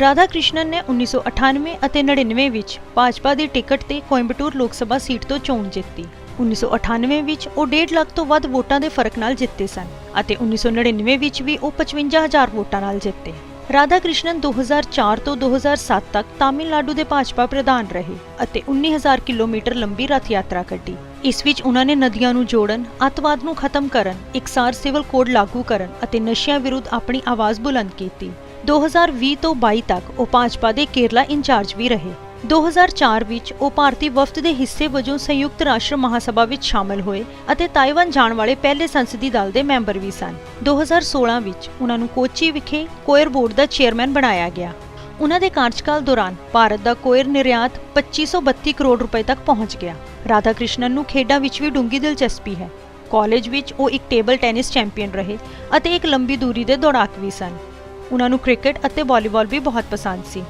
ਰਾਧਾ ਕ੍ਰਿਸ਼ਨਨ ਨੇ 1998 ਅਤੇ 99 ਵਿੱਚ ਭਾਜਪਾ ਦੀ ਟਿਕਟ ਤੇ ਕੋਇੰਬਟੂਰ ਲੋਕ ਸਭਾ ਸੀਟ ਤੋਂ ਚੋਣ ਜਿੱਤੀ। 1998 ਵਿੱਚ ਉਹ 1.5 ਲੱਖ ਤੋਂ ਵੱਧ ਵੋਟਾਂ ਦੇ ਫ਼ਰਕ ਨਾਲ ਜਿੱਤੇ ਸਨ ਅਤੇ 1999 ਵਿੱਚ ਵੀ ਉਹ 55000 ਵੋਟਾਂ ਨਾਲ ਜਿੱਤੇ। ਰਾਧਾ ਕ੍ਰਿਸ਼ਨਨ 2004 ਤੋਂ 2007 ਤੱਕ ਤਾਮਿਲਨਾਡੂ ਦੇ ਭਾਜਪਾ ਪ੍ਰਧਾਨ ਰਹੇ ਅਤੇ 19000 ਕਿਲੋਮੀਟਰ ਲੰਬੀ ਰਥ ਯਾਤਰਾ ਕੱਢੀ। ਇਸ ਵਿੱਚ ਉਹਨਾਂ ਨੇ ਨਦੀਆਂ ਨੂੰ ਜੋੜਨ, ਅੱਤਵਾਦ ਨੂੰ ਖਤਮ ਕਰਨ, ਇਕਸਾਰ ਸਿਵਲ ਕੋਡ ਲਾਗੂ ਕਰਨ ਅਤੇ ਨਸ਼ਿਆਂ ਵਿਰੁੱਧ ਆਪਣੀ ਆਵਾਜ਼ ਬੁਲੰਦ ਕੀਤੀ। 2020 ਤੋਂ 22 ਤੱਕ ਉਹ ਭਾਜਪਾ ਦੇ ਕੇਰਲਾ ਇੰਚਾਰਜ ਵੀ ਰਹੇ। 2004 ਵਿੱਚ ਉਹ ਭਾਰਤੀ ਵਫਦ ਦੇ ਹਿੱਸੇ ਵਜੋਂ ਸੰਯੁਕਤ ਰਾਸ਼ਟਰ ਮਹਾਸਭਾ ਵਿੱਚ ਸ਼ਾਮਲ ਹੋਏ ਅਤੇ ਤਾਈਵਾਨ ਜਾਣ ਵਾਲੇ ਪਹਿਲੇ ਸੰਸਦੀ ਦਲ ਦੇ ਮੈਂਬਰ ਵੀ ਸਨ। 2016 ਵਿੱਚ ਉਹਨਾਂ ਨੂੰ ਕੋਚੀ ਵਿਖੇ ਕੋਇਰ ਬੋਰਡ ਦਾ ਚੇਅਰਮੈਨ ਬਣਾਇਆ ਗਿਆ। ਉਹਨਾਂ ਦੇ ਕਾਰਜਕਾਲ ਦੌਰਾਨ ਭਾਰਤ ਦਾ ਕੋਇਰ ਨਿਰਯਾਤ 2532 ਕਰੋੜ ਰੁਪਏ ਤੱਕ ਪਹੁੰਚ ਗਿਆ। ਰਾਧਾ ਕ੍ਰਿਸ਼ਨਨ ਨੂੰ ਖੇਡਾਂ ਵਿੱਚ ਵੀ ਡੂੰਗੀ ਦਿਲਚਸਪੀ ਹੈ। ਕਾਲਜ ਵਿੱਚ ਉਹ ਇੱਕ ਟੇਬਲ ਟੈਨਿਸ ਚੈਂਪੀਅਨ ਰਹੇ ਅਤੇ ਇੱਕ ਲੰਬੀ ਦੂਰੀ ਦੇ ਦੌੜਾਕ ਵੀ ਸਨ। ਉਹਨਾਂ ਨੂੰ ਕ੍ਰਿਕਟ ਅਤੇ ਵਾਲੀਬਾਲ ਵੀ ਬਹੁਤ ਪਸੰਦ ਸੀ।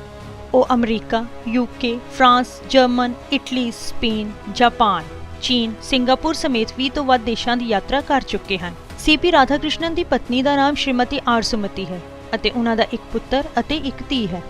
ਉਹ America, UK, France, German, Italy, Spain, Japan, ਚੀਨ, ਸਿੰਗਾਪੁਰ ਸਮੇਤ 20 ਤੋਂ ਵੱਧ ਦੇਸ਼ਾਂ ਦੀ ਯਾਤਰਾ ਕਰ ਚੁੱਕੇ ਹਨ। ਸੀਪੀ ਰਾਧਾਕ੍ਰਿਸ਼ਨਨ ਦੀ ਪਤਨੀ ਦਾ ਨਾਮ ਸ਼੍ਰੀਮਤੀ ਆਰਸੂਮਤੀ ਹੈ ਅਤੇ ਉਹਨਾਂ ਦਾ ਇੱਕ ਪੁੱਤਰ ਅਤੇ ਇੱਕ ਧੀ ਹੈ।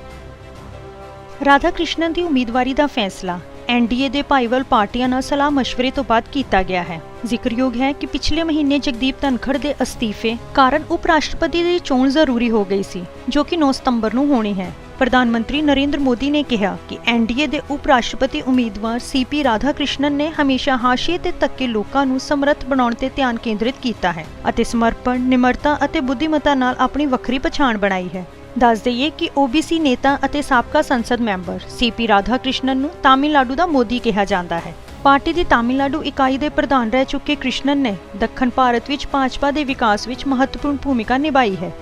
ਰਾਧਾਕ੍ਰਿਸ਼ਨਨ ਦੀ ਉਮੀਦਵਾਰੀ ਦਾ ਫੈਸਲਾ ਐਨਡੀਏ ਦੇ ਭਾਈਵਾਲ ਪਾਰਟੀਆਂ ਨਾਲ ਸਲਾਹ مشਵਰੇ ਤੋਂ ਬਾਅਦ ਕੀਤਾ ਗਿਆ ਹੈ। ਜ਼ਿਕਰਯੋਗ ਹੈ ਕਿ ਪਿਛਲੇ ਮਹੀਨੇ ਜਗਦੀਪ ਧਨਖੜ ਦੇ ਅਸਤੀਫੇ ਕਾਰਨ ਉਪ ਰਾਸ਼ਟਰਪਤੀ ਦੀ ਚੋਣ ਜ਼ਰੂਰੀ ਹੋ ਗਈ ਸੀ ਜੋ ਕਿ 9 ਸਤੰਬਰ ਨੂੰ ਹੋਣੀ ਹੈ। ਪ੍ਰਧਾਨ ਮੰਤਰੀ ਨਰਿੰਦਰ ਮੋਦੀ ਨੇ ਕਿਹਾ ਕਿ ਐਨਡੀਏ ਦੇ ਉਪ ਰਾਸ਼ਟਰਪਤੀ ਉਮੀਦਵਾਰ ਸੀਪੀ ਰਾਧਾ ਕ੍ਰਿਸ਼ਨਨ ਨੇ ਹਮੇਸ਼ਾ ਹਾਸ਼ੀਏ ਤੇ ਤੱਕੇ ਲੋਕਾਂ ਨੂੰ ਸਮਰੱਥ ਬਣਾਉਣ ਤੇ ਧਿਆਨ ਕੇਂਦਰਿਤ ਕੀਤਾ ਹੈ ਅਤੇ ਸਮਰਪਣ, ਨਿਮਰਤਾ ਅਤੇ ਬੁੱਧੀਮਤਾ ਨਾਲ ਆਪਣੀ ਵੱਖਰੀ ਪਛਾਣ ਬਣਾਈ ਹੈ। ਦੱਸ ਦਈਏ ਕਿ OBC ਨੇਤਾ ਅਤੇ ਸਾਬਕਾ ਸੰਸਦ ਮੈਂਬਰ ਸੀਪੀ ਰਾਧਾ ਕ੍ਰਿਸ਼ਨਨ ਨੂੰ ਤਾਮਿਲਨਾਡੂ ਦਾ ਮੋਦੀ ਕਿਹਾ ਜਾਂਦਾ ਹੈ। ਪਾਰਟੀ ਦੀ ਤਾਮਿਲਨਾਡੂ ਇਕਾਈ ਦੇ ਪ੍ਰਧਾਨ ਰਹਿ ਚੁੱਕੇ ਕ੍ਰਿਸ਼ਨਨ ਨੇ ਦੱਖਣ ਭਾਰਤ ਵਿੱਚ ਭਾਜਪਾ ਦੇ ਵਿਕਾਸ ਵਿੱਚ ਮਹੱਤਵਪੂਰਨ ਭੂਮਿਕਾ ਨਿਭਾਈ ਹੈ।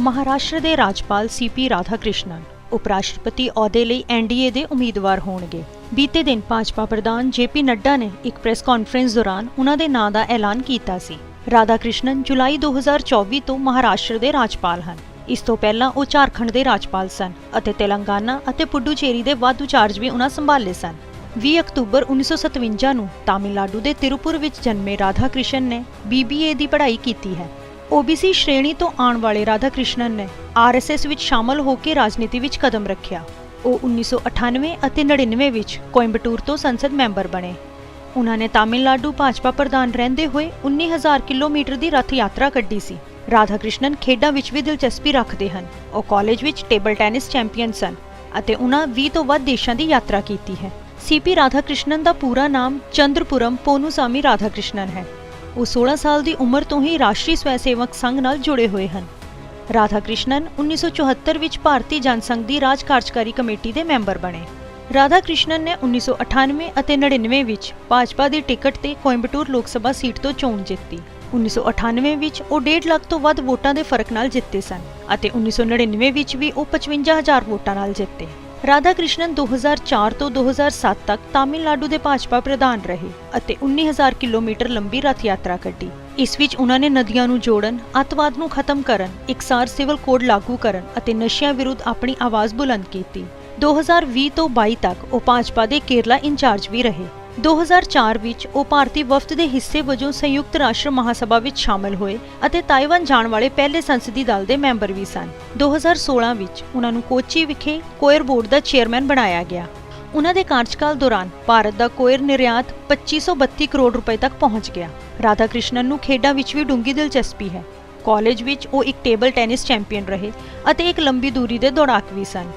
ਮਹਾਰਾਸ਼ਟਰ ਦੇ ਰਾਜਪਾਲ ਸੀਪੀ ਰਾਧਾ ਕ੍ਰਿਸ਼ਨਨ ਉਪ ਰਾਸ਼ਟਰਪਤੀ ਅਹੁਦੇ ਲਈ ਐਨਡੀਏ ਦੇ ਉਮੀਦਵਾਰ ਹੋਣਗੇ। ਬੀਤੇ ਦਿਨ ਭਾਜਪਾ ਪ੍ਰਧਾਨ ਜੇਪੀ ਨੱਡਾ ਨੇ ਇੱਕ ਪ੍ਰੈਸ ਕਾਨਫਰੰਸ ਦੌਰਾਨ ਉਹਨਾਂ ਦੇ ਨਾਂ ਦਾ ਐਲਾਨ ਕੀਤਾ ਸੀ। ਰਾਧਾ ਕ੍ਰਿਸ਼ਨਨ ਜੁਲਾਈ 2024 ਤੋਂ ਮਹਾਰਾਸ਼ਟਰ ਦੇ ਰਾਜਪਾਲ ਹਨ। ਇਸ ਤੋਂ ਪਹਿਲਾਂ ਉਹ ਝਾਰਖੰਡ ਦੇ ਰਾਜਪਾਲ ਸਨ ਅਤੇ ਤੇਲੰਗਾਨਾ ਅਤੇ ਪੁਡੂਚੇਰੀ ਦੇ ਵਾਧੂ ਚਾਰਜ ਵੀ ਉਹਨਾਂ ਸੰਭਾਲੇ ਸਨ। 20 ਅਕਤੂਬਰ 1957 ਨੂੰ ਤਾਮਿਲਨਾਡੂ ਦੇ ਤਿਰੂਪੁਰ ਵਿੱਚ ਜਨਮੇ ਰਾਧਾ ਕ੍ਰਿਸ਼ਨ ਨੇ BBA ਦੀ ਪੜ੍ਹਾਈ ਕੀਤੀ ਹੈ। OBC ਸ਼੍ਰੇਣੀ ਤੋਂ ਆਉਣ ਵਾਲੇ ਰਾਧਾ ਕ੍ਰਿਸ਼ਨਨ ਨੇ RSS ਵਿੱਚ ਸ਼ਾਮਲ ਹੋ ਕੇ ਰਾਜਨੀਤੀ ਵਿੱਚ ਕਦਮ ਰੱਖਿਆ। ਉਹ 1998 ਅਤੇ 99 ਵਿੱਚ ਕੋਇੰਬਟੂਰ ਤੋਂ ਸੰਸਦ ਮੈਂਬਰ ਬਣੇ। ਉਹਨਾਂ ਨੇ ਤਾਮਿਲਨਾਡੂ ਭਾਜਪਾ ਪ੍ਰਧਾਨ ਰਹਿੰਦੇ ਹੋਏ 19000 ਕਿਲੋਮੀਟਰ ਦੀ ਰੱਥ ਯਾਤਰਾ ਕੱਢੀ ਸੀ। ਰਾਧਾ ਕ੍ਰਿਸ਼ਨਨ ਖੇਡਾਂ ਵਿੱਚ ਵੀ ਦਿਲਚਸਪੀ ਰੱਖਦੇ ਹਨ। ਉਹ ਕਾਲਜ ਵਿੱਚ ਟੇਬਲ ਟੈਨਿਸ ਚੈਂਪੀਅਨ ਸਨ ਅਤੇ ਉਹਨਾਂ 20 ਤੋਂ ਵੱਧ ਦੇਸ਼ਾਂ ਦੀ ਯਾਤਰਾ ਕੀਤੀ ਹੈ। ਸੀਪੀ ਰਾਧਾ ਕ੍ਰਿਸ਼ਨਨ ਦਾ ਪੂਰਾ ਨਾਮ ਚੰਦਰਪੁਰਮ ਪੋਨੂਸਾਮੀ ਰਾਧਾ ਕ੍ਰਿਸ਼ਨਨ ਹੈ। ਉਹ 16 ਸਾਲ ਦੀ ਉਮਰ ਤੋਂ ਹੀ ਰਾਸ਼ਟਰੀ ਸਵੈ ਸੇਵਕ ਸੰਘ ਨਾਲ ਜੁੜੇ ਹੋਏ ਹਨ। ਰਾਧਾ ਕ੍ਰਿਸ਼ਨਨ 1974 ਵਿੱਚ ਭਾਰਤੀ ਜਨਸੰਘ ਦੀ ਰਾਜ ਕਾਰਜਕਾਰੀ ਕਮੇਟੀ ਦੇ ਮੈਂਬਰ ਬਣੇ। ਰਾਧਾ ਕ੍ਰਿਸ਼ਨਨ ਨੇ 1998 ਅਤੇ 99 ਵਿੱਚ ਭਾਜਪਾ ਦੀ ਟਿਕਟ ਤੇ ਕੋਇੰਬਟੂਰ ਲੋਕ ਸਭਾ ਸੀਟ ਤੋਂ ਚੋਣ ਜਿੱਤੀ। 1998 ਵਿੱਚ ਉਹ 1.5 ਲੱਖ ਤੋਂ ਵੱਧ ਵੋਟਾਂ ਦੇ ਫ਼ਰਕ ਨਾਲ ਜਿੱਤੇ ਸਨ ਅਤੇ 1999 ਵਿੱਚ ਵੀ ਉਹ 55000 ਵੋਟਾਂ ਨਾਲ ਜਿੱਤੇ। ਰਾਧਾ ਕ੍ਰਿਸ਼ਨਨ 2004 ਤੋਂ 2007 ਤੱਕ ਤਾਮਿਲਨਾਡੂ ਦੇ ਭਾਜਪਾ ਪ੍ਰਧਾਨ ਰਹੇ ਅਤੇ 19000 ਕਿਲੋਮੀਟਰ ਲੰਬੀ ਰਥ ਯਾਤਰਾ ਕੱਢੀ। ਇਸ ਵਿੱਚ ਉਹਨਾਂ ਨੇ ਨਦੀਆਂ ਨੂੰ ਜੋੜਨ, ਅੱਤਵਾਦ ਨੂੰ ਖਤਮ ਕਰਨ, ਇਕਸਾਰ ਸਿਵਲ ਕੋਡ ਲਾਗੂ ਕਰਨ ਅਤੇ ਨਸ਼ਿਆਂ ਵਿਰੁੱਧ ਆਪਣੀ ਆਵਾਜ਼ ਬੁਲੰਦ ਕੀਤੀ। 2020 ਤੋਂ 22 ਤੱਕ ਉਹ ਭਾਜਪਾ ਦੇ ਕੇਰਲਾ ਇੰਚਾਰਜ ਵੀ ਰਹੇ। 2004 ਵਿੱਚ ਉਹ ਭਾਰਤੀ ਵਫਦ ਦੇ ਹਿੱਸੇ ਵਜੋਂ ਸੰਯੁਕਤ ਰਾਸ਼ਟਰ ਮਹਾਸਭਾ ਵਿੱਚ ਸ਼ਾਮਲ ਹੋਏ ਅਤੇ ਤਾਈਵਾਨ ਜਾਣ ਵਾਲੇ ਪਹਿਲੇ ਸੰਸਦੀ ਦਲ ਦੇ ਮੈਂਬਰ ਵੀ ਸਨ। 2016 ਵਿੱਚ ਉਹਨਾਂ ਨੂੰ ਕੋਚੀ ਵਿਖੇ ਕੋਇਰ ਬੋਰਡ ਦਾ ਚੇਅਰਮੈਨ ਬਣਾਇਆ ਗਿਆ। ਉਹਨਾਂ ਦੇ ਕਾਰਜਕਾਲ ਦੌਰਾਨ ਭਾਰਤ ਦਾ ਕੋਇਰ ਨਿਰਯਾਤ 2532 ਕਰੋੜ ਰੁਪਏ ਤੱਕ ਪਹੁੰਚ ਗਿਆ। ਰਾਧਾ ਕ੍ਰਿਸ਼ਨਨ ਨੂੰ ਖੇਡਾਂ ਵਿੱਚ ਵੀ ਡੂੰਗੀ ਦਿਲਚਸਪੀ ਹੈ। ਕਾਲਜ ਵਿੱਚ ਉਹ ਇੱਕ ਟੇਬਲ ਟੈਨਿਸ ਚੈਂਪੀਅਨ ਰਹੇ ਅਤੇ ਇੱਕ ਲੰਬੀ ਦੂਰੀ ਦੇ ਦੌੜਾਕ ਵੀ ਸਨ।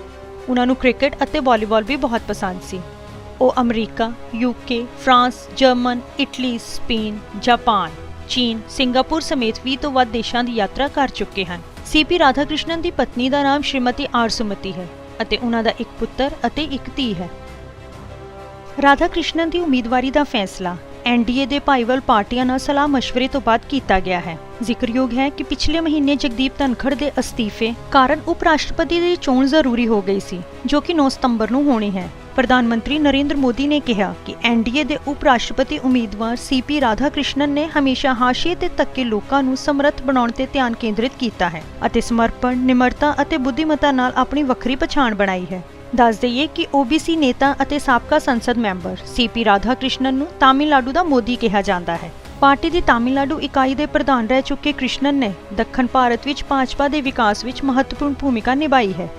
ਉਹਨਾਂ ਨੂੰ ਕ੍ਰਿਕਟ ਅਤੇ ਵਾਲੀਬਾਲ ਵੀ ਬਹੁਤ ਪਸੰਦ ਸੀ। ਉਹ America, UK, France, German, Italy, Spain, Japan, ਚੀਨ, ਸਿੰਗਾਪੁਰ ਸਮੇਤ 20 ਤੋਂ ਵੱਧ ਦੇਸ਼ਾਂ ਦੀ ਯਾਤਰਾ ਕਰ ਚੁੱਕੇ ਹਨ। ਸੀਪੀ ਰਾਧਾਕ੍ਰਿਸ਼ਨਨ ਦੀ ਪਤਨੀ ਦਾ ਨਾਮ ਸ਼੍ਰੀਮਤੀ ਆਰਸੂਮਤੀ ਹੈ ਅਤੇ ਉਹਨਾਂ ਦਾ ਇੱਕ ਪੁੱਤਰ ਅਤੇ ਇੱਕ ਧੀ ਹੈ। ਰਾਧਾਕ੍ਰਿਸ਼ਨਨ ਦੀ ਉਮੀਦਵਾਰੀ ਦਾ ਫੈਸਲਾ ਐਨਡੀਏ ਦੇ ਭਾਈਵਾਲ ਪਾਰਟੀਆਂ ਨਾਲ ਸਲਾਹ مشਵਰੇ ਤੋਂ ਬਾਅਦ ਕੀਤਾ ਗਿਆ ਹੈ ਜ਼ਿਕਰਯੋਗ ਹੈ ਕਿ ਪਿਛਲੇ ਮਹੀਨੇ ਜਗਦੀਪ ਧਨਖੜ ਦੇ ਅਸਤੀਫੇ ਕਾਰਨ ਉਪ ਰਾਸ਼ਟਰਪਤੀ ਦੀ ਚੋਣ ਜ਼ਰੂਰੀ ਹੋ ਗਈ ਸੀ ਜੋ ਕਿ 9 ਸਤੰਬਰ ਨੂੰ ਹੋਣੀ ਹੈ ਪ੍ਰਧਾਨ ਮੰਤਰੀ ਨਰਿੰਦਰ ਮੋਦੀ ਨੇ ਕਿਹਾ ਕਿ ਐਨਡੀਏ ਦੇ ਉਪ ਰਾਸ਼ਟਰਪਤੀ ਉਮੀਦਵਾਰ ਸੀਪੀ ਰਾਧਾ ਕ੍ਰਿਸ਼ਨਨ ਨੇ ਹਮੇਸ਼ਾ ਹਾਸ਼ੀਏ ਤੇ ਤੱਕੇ ਲੋਕਾਂ ਨੂੰ ਸਮਰੱਥ ਬਣਾਉਣ ਤੇ ਧਿਆਨ ਕੇਂਦਰਿਤ ਕੀਤਾ ਹੈ ਅਤੇ ਸਮਰਪਣ, ਨਿਮਰਤਾ ਅਤੇ ਬੁੱਧੀਮਤਾ ਨਾਲ ਆਪਣੀ ਵੱਖਰੀ ਪਛਾਣ ਬਣਾਈ ਹੈ। ਦੱਸ ਦਈਏ ਕਿ OBC ਨੇਤਾ ਅਤੇ ਸਾਬਕਾ ਸੰਸਦ ਮੈਂਬਰ ਸੀਪੀ ਰਾਧਾ ਕ੍ਰਿਸ਼ਨਨ ਨੂੰ ਤਾਮਿਲਨਾਡੂ ਦਾ ਮੋਦੀ ਕਿਹਾ ਜਾਂਦਾ ਹੈ। ਪਾਰਟੀ ਦੀ ਤਾਮਿਲਨਾਡੂ ਇਕਾਈ ਦੇ ਪ੍ਰਧਾਨ ਰਹਿ ਚੁੱਕੇ ਕ੍ਰਿਸ਼ਨਨ ਨੇ ਦੱਖਣ ਭਾਰਤ ਵਿੱਚ ਭਾਜਪਾ ਦੇ ਵਿਕਾਸ ਵਿੱਚ ਮਹੱਤਵਪੂਰਨ ਭੂਮਿਕਾ ਨਿਭਾਈ ਹੈ।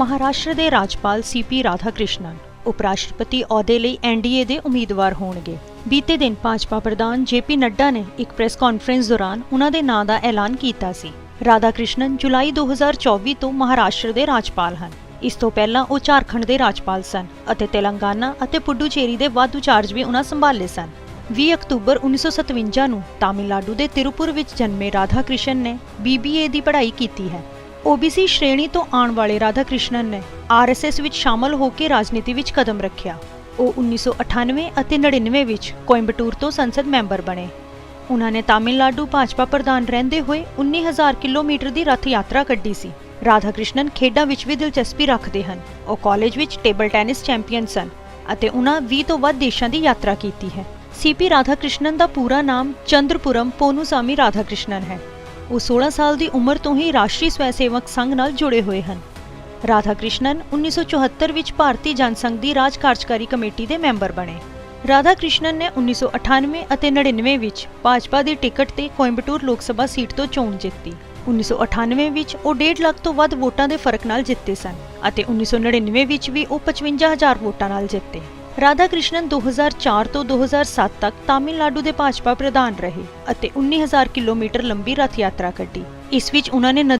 ਮਹਾਰਾਸ਼ਟਰ ਦੇ ਰਾਜਪਾਲ ਸੀਪੀ ਰਾਧਾ ਕ੍ਰਿਸ਼ਨਨ ਉਪ ਰਾਸ਼ਟਰਪਤੀ ਅਹੁਦੇ ਲਈ ਐਨਡੀਏ ਦੇ ਉਮੀਦਵਾਰ ਹੋਣਗੇ। ਬੀਤੇ ਦਿਨ ਭਾਜਪਾ ਪ੍ਰਧਾਨ ਜੇਪੀ ਨੱਡਾ ਨੇ ਇੱਕ ਪ੍ਰੈਸ ਕਾਨਫਰੰਸ ਦੌਰਾਨ ਉਹਨਾਂ ਦੇ ਨਾਂ ਦਾ ਐਲਾਨ ਕੀਤਾ ਸੀ। ਰਾਧਾ ਕ੍ਰਿਸ਼ਨਨ ਜੁਲਾਈ 2024 ਤੋਂ ਮਹਾਰਾਸ਼ਟਰ ਦੇ ਰਾਜਪਾਲ ਹਨ। ਇਸ ਤੋਂ ਪਹਿਲਾਂ ਉਹ ਝਾਰਖੰਡ ਦੇ ਰਾਜਪਾਲ ਸਨ ਅਤੇ ਤੇਲੰਗਾਨਾ ਅਤੇ ਪੁਡੂਚੇਰੀ ਦੇ ਵਾਧੂ ਚਾਰਜ ਵੀ ਉਹਨਾਂ ਸੰਭਾਲੇ ਸਨ। 20 ਅਕਤੂਬਰ 1957 ਨੂੰ ਤਾਮਿਲਨਾਡੂ ਦੇ ਤਿਰੂਪੁਰ ਵਿੱਚ ਜਨਮੇ ਰਾਧਾ ਕ੍ਰਿਸ਼ਨ ਨੇ BBA ਦੀ ਪੜ੍ਹਾਈ ਕੀਤੀ ਹੈ। OBC ਸ਼੍ਰੇਣੀ ਤੋਂ ਆਉਣ ਵਾਲੇ ਰਾਧਾ ਕ੍ਰਿਸ਼ਨਨ ਨੇ RSS ਵਿੱਚ ਸ਼ਾਮਲ ਹੋ ਕੇ ਰਾਜਨੀਤੀ ਵਿੱਚ ਕਦਮ ਰੱਖਿਆ। ਉਹ 1998 ਅਤੇ 99 ਵਿੱਚ ਕੋਇੰਬਟੂਰ ਤੋਂ ਸੰਸਦ ਮੈਂਬਰ ਬਣੇ। ਉਹਨਾਂ ਨੇ ਤਾਮਿਲਨਾਡੂ ਭਾਜਪਾ ਪ੍ਰਧਾਨ ਰਹਿੰਦੇ ਹੋਏ 19000 ਕਿਲੋਮੀਟਰ ਦੀ ਰੱਥ ਯਾਤਰਾ ਕੱਢੀ ਸੀ। ਰਾਧਾ ਕ੍ਰਿਸ਼ਨਨ ਖੇਡਾਂ ਵਿੱਚ ਵੀ ਦਿਲਚਸਪੀ ਰੱਖਦੇ ਹਨ। ਉਹ ਕਾਲਜ ਵਿੱਚ ਟੇਬਲ ਟੈਨਿਸ ਚੈਂਪੀਅਨ ਸਨ ਅਤੇ ਉਹਨਾਂ 20 ਤੋਂ ਵੱਧ ਦੇਸ਼ਾਂ ਦੀ ਯਾਤਰਾ ਕੀਤੀ ਹੈ। ਸੀਪੀ ਰਾਧਾ ਕ੍ਰਿਸ਼ਨਨ ਦਾ ਪੂਰਾ ਨਾਮ ਚੰਦਰਪੁਰਮ ਪੋਨੂਸਾਮੀ ਰਾਧਾ ਕ੍ਰਿਸ਼ਨਨ ਹੈ। ਉਹ 16 ਸਾਲ ਦੀ ਉਮਰ ਤੋਂ ਹੀ ਰਾਸ਼ਟਰੀ ਸਵੈ ਸੇਵਕ ਸੰਘ ਨਾਲ ਜੁੜੇ ਹੋਏ ਹਨ। ਰਾਧਾ ਕ੍ਰਿਸ਼ਨਨ 1974 ਵਿੱਚ ਭਾਰਤੀ ਜਨਸੰਘ ਦੀ ਰਾਜ ਕਾਰਜਕਾਰੀ ਕਮੇਟੀ ਦੇ ਮੈਂਬਰ ਬਣੇ। ਰਾਧਾ ਕ੍ਰਿਸ਼ਨਨ ਨੇ 1998 ਅਤੇ 99 ਵਿੱਚ ਭਾਜਪਾ ਦੀ ਟਿਕਟ ਤੇ ਕੋਇੰਬਟੂਰ ਲੋਕ ਸਭਾ ਸੀਟ ਤੋਂ ਚੋਣ ਜਿੱਤੀ। 1998 ਵਿੱਚ ਉਹ 1.5 ਲੱਖ ਤੋਂ ਵੱਧ ਵੋਟਾਂ ਦੇ ਫ਼ਰਕ ਨਾਲ ਜਿੱਤੇ ਸਨ ਅਤੇ 1999 ਵਿੱਚ ਵੀ ਉਹ 55000 ਵੋਟਾਂ ਨਾਲ ਜਿੱਤੇ। ਰਾਧਾ ਕ੍ਰਿਸ਼ਨਨ 2004 ਤੋਂ 2007 ਤੱਕ ਤਾਮਿਲਨਾਡੂ ਦੇ ਭਾਜਪਾ ਪ੍ਰਧਾਨ ਰਹੇ ਅਤੇ 19000 ਕਿਲੋਮੀਟਰ ਲੰਬੀ ਰਥ ਯਾਤਰਾ ਕੱਢੀ। ਇਸ ਵਿੱਚ ਉਹਨਾਂ ਨੇ